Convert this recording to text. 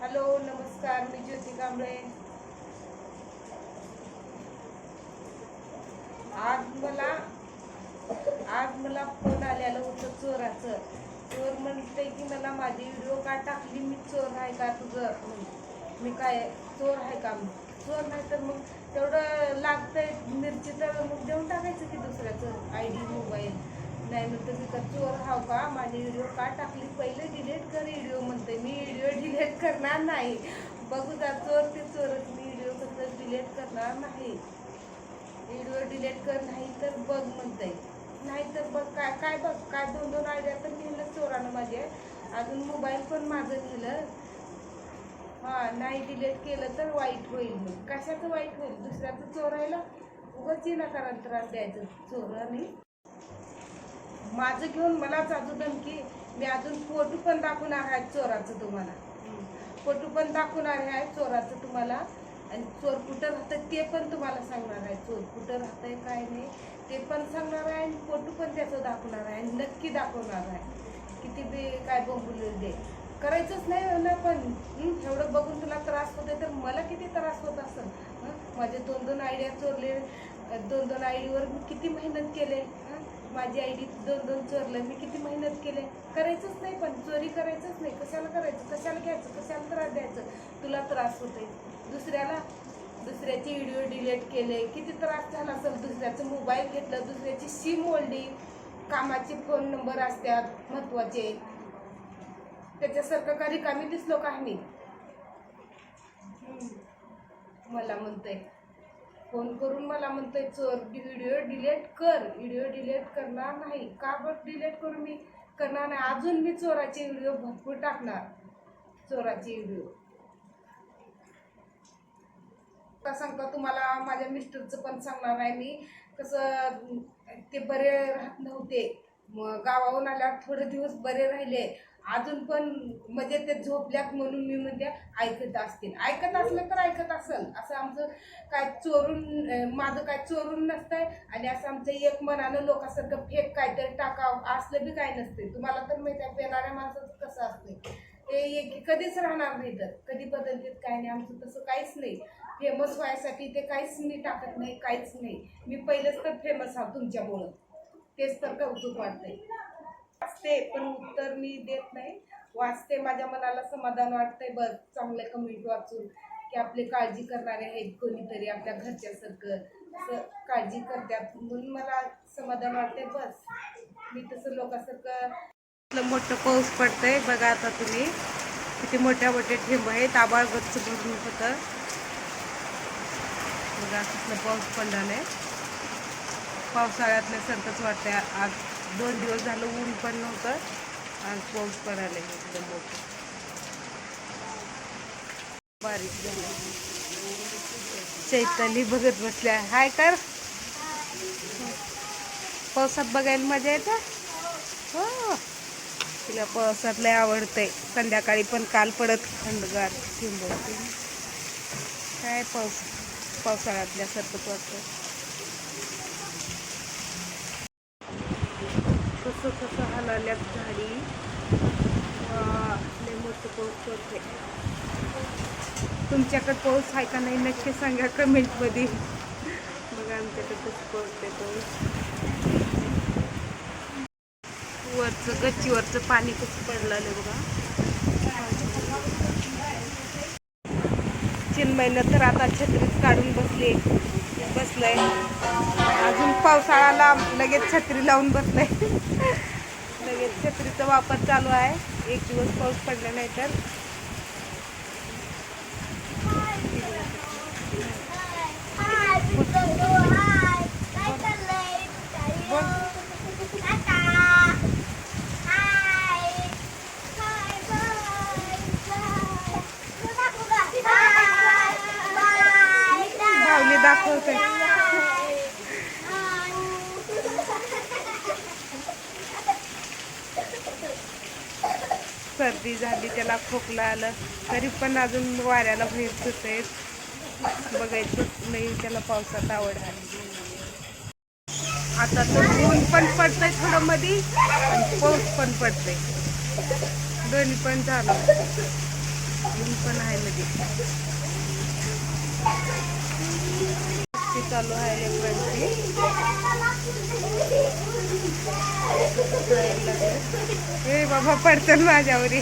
Hello नमस्कार मी ज्योती कांबळे. आज मला आज मला फोन आलेलं होतं चोराचं. चोर म्हणते की मला माझी व्हिडिओ का टाकली? मी चोर आहे का तुझं? मी काय चोर आहे का? चोर नाही तर मग तेवढं लागतंय मिरची तर मग देऊन टाकायचं की दुसऱ्याचं आय डी मोबाईल नाही म्हणतं मी तर चोर हाव का? माझी व्हिडिओ का टाकली? पहिले डिलीट कर व्हिडिओ म्हणते मी व्हिडिओ करणार नाही. बघू जा चोर ते चोरच मी व्हिडिओ कसं डिलीट करणार नाही. व्हिडिओ डिलीट कर नाही तर बघ म्हणते नाही तर बघ काय काय बघ काय दोन दोन आयडिया तर नेलं चोरानं माझे. अजून मोबाईल पण माझं नेलं हा नाही डिलीट केलं तर वाईट होईल मग कशाचं वाईट होईल? दुसऱ्याचं चोरायला उगाच नकारात त्रास द्यायचं चोराने. माझं घेऊन मलाच अजून धमकी. मी अजून फोटो पण दाखवणार आहे चोराचं तुम्हाला. पटू पण दाखवणार आहे चोराचं तुम्हाला. आणि चोर कुठं राहतं ते पण तुम्हाला सांगणार आहे. चोर कुठं राहतंय काय नाही ते पण सांगणार आहे आणि फोटो पण त्याचं दाखवणार आहे आणि नक्की दाखवणार आहे. किती बी काय बघून दे. करायचंच नाही ना पण एवढं बघून तुला त्रास होते तर मला किती त्रास होत असेल? माझे दोन दोन आयडिया चोरले दोन दोन आयडीवर मी किती मेहनत केले? माझी आयडी दोन दोन चोरलं मी किती मेहनत केले? करायचंच नाही पण चोरी करायचंच नाही. कशाला करायचं? घ्यायचं कशाला त्रास द्यायचं. तुला त्रास होते दुसऱ्याला दुसऱ्याचे व्हिडिओ डिलीट केले किती त्रास झाला असेल दुसऱ्याचं मोबाईल घेतलं दुसऱ्याची सिम ओढली. कामाचे फोन नंबर असतात महत्त्वाचे. त्याच्यासारखं का रिकामी दिसलो का मी मला म्हणतंय फोन करून मला म्हणतोय चोर व्हिडिओ डिलीट कर. व्हिडिओ डिलीट करणार नाही. का बरं डिलीट करून मी? करणार नाही. अजून मी चोराचे व्हिडिओ भरपूर टाकणार. चोराची व्हिडिओ. का सांगता तुम्हाला माझ्या मिस्टरचं पण सांगणार आहे मी. कसं ते बरे राहत नव्हते. गावाहून आल्यावर थोडे दिवस बरे राहिले. अजून पण म्हणजे ते झोपल्यात म्हणून मी म्हणजे ऐकत असतील. ऐकत असलं तर ऐकत असेल. असं आमचं काय चोरून माझं काय चोरून नसतंय. आणि असं आमचं एक मनानं लोकांसारखं फेक काहीतरी टाकावं असलं बी काय नसते तुम्हाला तर माहिती आहे पेणाऱ्या माणसाचं कसं असतंय. ते एक कधीच राहणार नाही तर. कधी बदलतेत काय नाही आमचं तसं काहीच नाही. फेमस व्हायसाठी ते काहीच मी टाकत नाही काहीच नाही. मी पहिलेच तर फेमस आहोत तुमच्यामुळं. तेच तर कौतुक वाटतंय. वाचते पण उत्तर मी देत नाही. वाचते माझ्या मनाला समाधान वाटतंय. बरं चांगले कमेंट वाचून. की आपली काळजी करणारे आहेत कोणीतरी आपल्या घरच्यासारखं असं काळजी करतात म्हणून मला समाधान वाटते बस. मी तसं लोकांसारखं मोठं पाऊस पडतंय. बघा आता तुम्ही. किती मोठ्या मोठ्या ठेंब आहेत. आबाळ गच्च भरून होतं. बघा तिथलं पाऊस पडला पावसाळ्यातल्या सारखंच वाटतंय. आज दोन दिवस झालं ऊन पण नव्हतं. आज पाऊस पडायला एकदम मोठं. बारीक झालं. चैताली बघत बसल्या. हाय कर. पावसात बघायला मजा येते? हो. तिला पावसात लय आवडतंय. संध्याकाळी पण काल पडत थंडगार थिंबवते काय पाऊस पावसाळ्यातल्यासारखंच वाटतं कसं कसं हलाल्यात झाडी? लय मोठं पाऊस पडते तुमच्याकडे पाऊस आहे का नाही नक्की सांगा कमेंटमध्ये. बघा आमच्याकडे कसं पडते पाऊस. वरचं गच्चीवरचं पाणी कसं पडलं बघा. चिन्मयनं तर आता छत्रीच काढून बसले. बसलंय. अजून पावसाळ्याला लगेच छत्री लावून बसलंय. लगेच छत्रीचा वापर चालू आहे. एक दिवस पाऊस पडला नाही तर. सर्दी झाली त्याला खोकला आलं तरी पण अजून वाऱ्याला बाहेर सुटते बघायचं नाही त्याला पावसात आवड आहे. आता तर ऊन पण पडतंय थोडं मधी आणि पाऊस पण पडतंय. दोन्ही पण झालं ऊन पण आहे मध्ये चालू आहे लेकरांची बाबा पडतं माझ्यावरी.